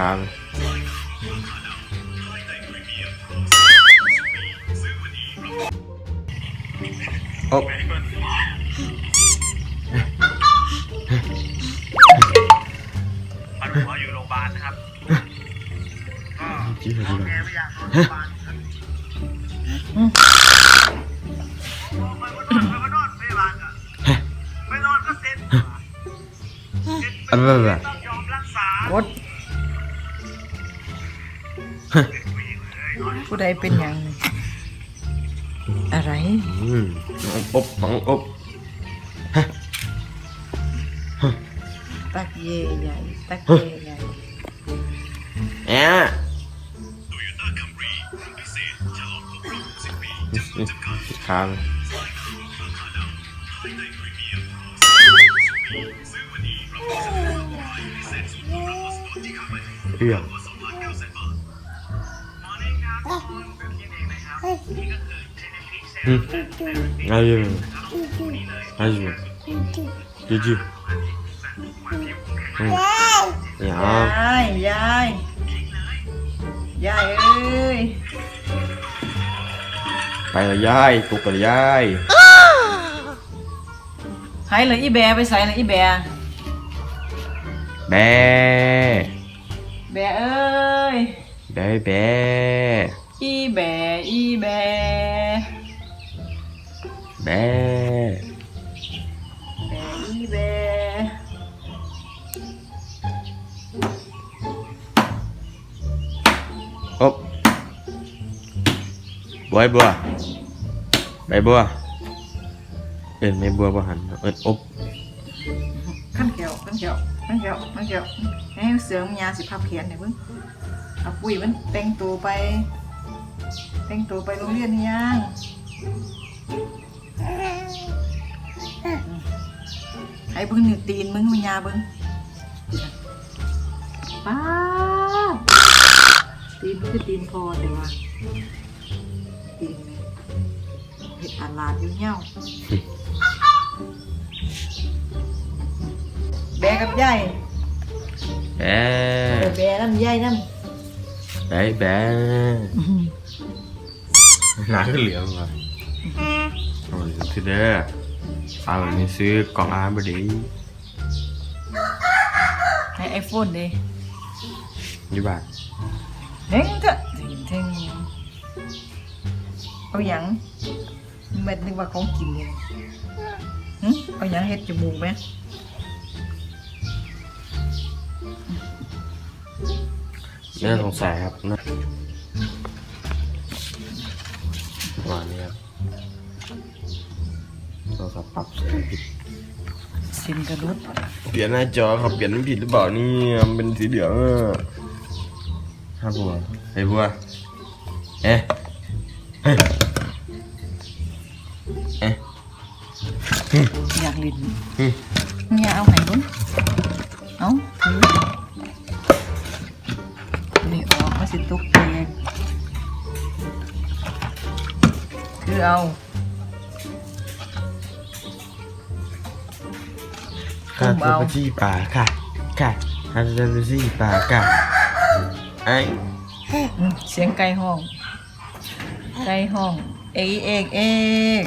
ค้างโอ้ปันหัวอยู่โรงพยาบาลนะครับจี้เลยดีกว่าแกไม่อยากนอนโรงพยาบาล ผู้ใดเป็นหยังนี่อะไรอืมน้องอบน้องอบตักเย่ใหญ่ตักเย่ใหญ่แอะค้างเอื้อม อืมอายุอายุจีจีอืมอย่ายายยายยายเอ้ยไปละยายตุกกับยายหายเลยอีแบร์ไปใส่เลยอีแบร์แบแบร์เอ้ยแบแบ อีแบร์อีแบร์แบแบร์อีแบร์อบบัวไอ้บัวใบบัวเอินไม่บัวบ่หันเอินอบขั้นเขียวขั้นเขียวขั้นเขียวขั้นเขียวให้เสือมยาสิพับเขียนหน่อยเพิ่งเอาปุ๋ยมันแต่งตัวไป แต่งตัวไปโรงเรียนนี่ยังให้เบิ่งนี่ตีนมึงมึงยาเบิ่งป้าบตีนคือตีนพอเดี๋ยวว่าตีนนี่เห็ดอาลาดอยู่เงี้ยวแบกับยายแบเออแบน้ำยายน้แบแบำ หนาก็เหลืองว่ะโอ้ยทีเด้อเอาอันนี้ซื้อกล่องอาร์บดีให้ไอโฟนดิยี่บาทเฮงเถอะเฮงเฮงเอาหยังเม็ดนึกว่าของกินเลยหึเอาหยังเฮ็ดจมูกไหมไม่น่าสงสัยครับนะประ ปรับเสียงผิดสินกระลุดเปลี่ยนหน้าจอครับเปลี่ยนมันผิดหรือเปล่านี่มันเป็นสีเหลืองอะห้าบัวไอ้บัวเอ๊ะเอ๊ะเอ๊ะอยากลิ้นอืมเนี่ยเอาไหนบุ้นเอาถือนี่ออกมาสิตุกแตกคือเอา ข้าจะไปที่ป่าค่ะ ค่ะข้าจะไปที่ป่าค่ะไอ้อืมเสียงไก่ห้อง ไก่ห้อง เอกเอกเอก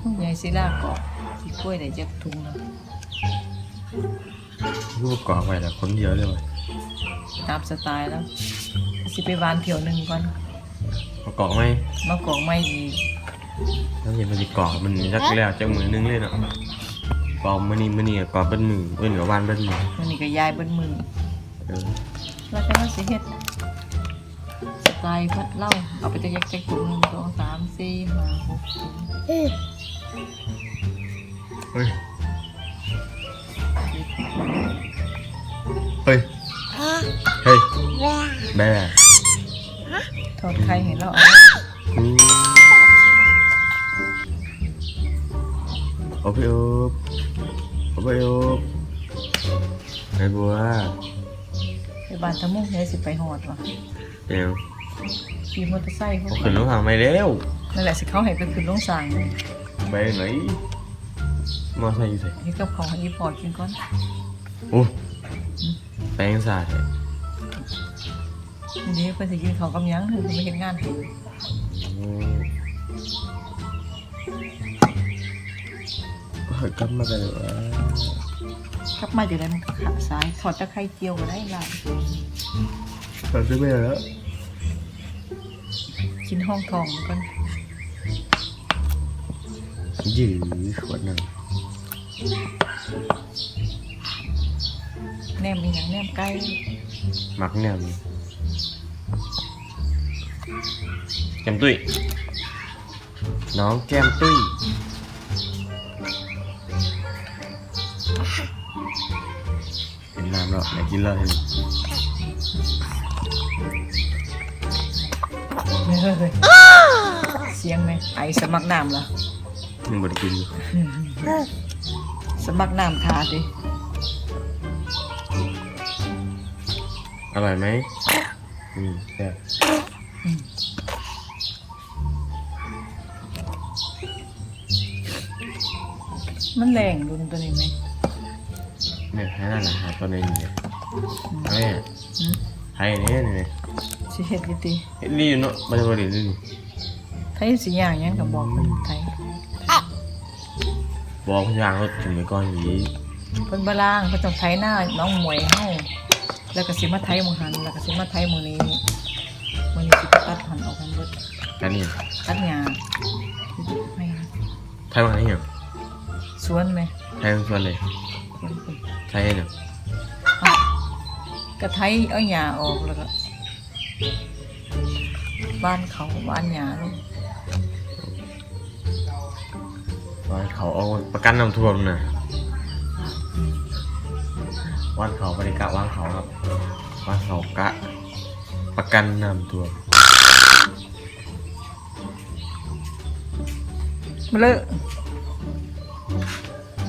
พวกใหญ่ศิลาเกาะสีกล้วยไหนจะทุงแล้วลูกก่อไปแต่คนเดียวเลยตามสไตล์แล้ว สิไปวานเที่ยวหนึ่งก่อนเอาเกาะไหมมากองไม่ดี แล้วเห็นมันจะเกาะมันจักแล้วจักมือนึงเลยเนาะเกาะมันนี่มันนี่เกาะเป็นมือเป็นกับวันเป็นมือมันนี่ก็ยายเบิ้มือเออแล้วแต่ว่าสิเฮ็ดสไตล์พัดเล่าเอาไปจะแยกแจกถุงหนึ่งสองสามสี่ห้าหกเจ็ดเฮ้ยเฮ้ยเฮ้ยแม่ พี่โอ๊บโอ้พี่โอ๊บไอ้บัวไปบ้านทะมุ่งยายสิไปหอดว่ะเดี๋ยวขี่มอเตอร์ไซค์เขาเขาขึ้นรถทางไม่เร็วนั่นแหละสิเขาให้ไปขึ้นลงสางไปไหนมอไซค์อยู่ใส่นี่กับของอีพอร์ตกินก่อนโอ้แป้งสาดเลยทีนี้เพิ่นสิกินข้าวกับหยังเพิ่นสิมาเฮ็ดงานให้โอ้เฮ้ยกลับมากันเลยกลับมาจะได้มันก็ขาซ้ายถอดตะไคร้เจียวก็ได้ล่ะกลับไปแล้วกินห้องทองก่อนยืดขวดหนึ่งแหนมอีหยังแหนมไก่มักเนี่ยมีแก้มตุ้ยน้องแก้มตุ้ย เห็นน้ำแล้วอยากกินเลยเฮ้ยเสียงไหมไอสมัครน้ำล่ะมึงบ่ได้กินอยู่สมัครน้ำทาดิอร่อยไหมอืมแซ่บมันแรงดุนตัวนี้ไหม เนี่ยให้นั่นนะหาตัวนี้เนี่ยให้อืมให้เนี่ยเนี่ยสิเฮ็ดอยู่ติเฮ็ดดีอยู่เนาะมันจะบ่ได้ดีนี่ไทยสิย่างหยังก็บอกเพิ่นไทยบอกพยางรถถึงไปก่อนอีกเพิ่นบ่ล้างเพิ่นต้องไถหน้าน้องหมวยเฮาแล้วก็สิมาไถหมู่หันแล้วก็สิมาไถหมู่นี้มื้อนี้สิไปตัดหันออกกันเบิดกันนี่ตัดหญ้าไม่ไทยมาให้เหรอสวนไหมไทยทั้งส่วนเลย สวนเพิ่นไทยให้เนี่ยอ้าวก็ไถเอาหญ้าออกแล้วก็ บ้านเขาบ้านหญ้าลงวันเขาเอาประกันน้ำท่วมนะวันเขาบริกะว่างเขาครับวันเขากะ ประกันน้ำท่วมมาเลย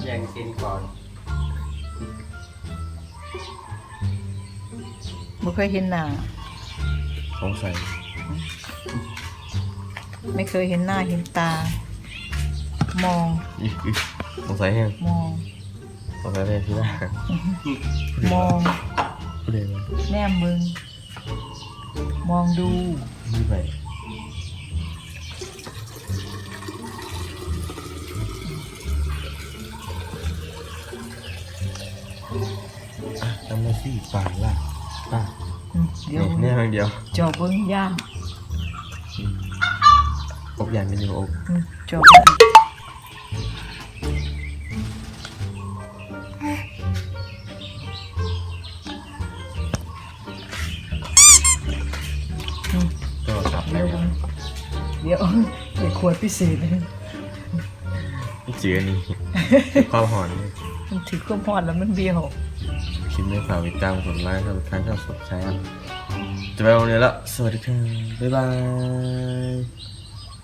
แย่งกินก่อน บ่เคยเห็นหน้าสงสัยไม่เคยเห็นหน้าเห็นตา มองอิ๊ะอิ๊ะสงสัยแห้งมองสงสัยเลยพี่ว่ามองพูดเลยว่าแนมมึง มองดูนี่ไปอะทำมาสิป่าล่ะป่าอืม เดี๋ยวเนี่ยทางเดียวจอบเบิ้งย่างอบอย่างนี้อยู่อบอืมจอบเบิ่งอืมก็กลับไปเดี๋ยวครัเดี๋ยวเดี๋ยวขวดพิเศษเลยบเจือนี่ความหอนนี่มันถือเครื่องพอดแล้วมันเบี้ยวคลิปนี้ฝากติดตามกดไลค์กดแชร์ชอบสดใช้ครับ จะไปวันนี้ละสวัสดีครับบ๊ายบาย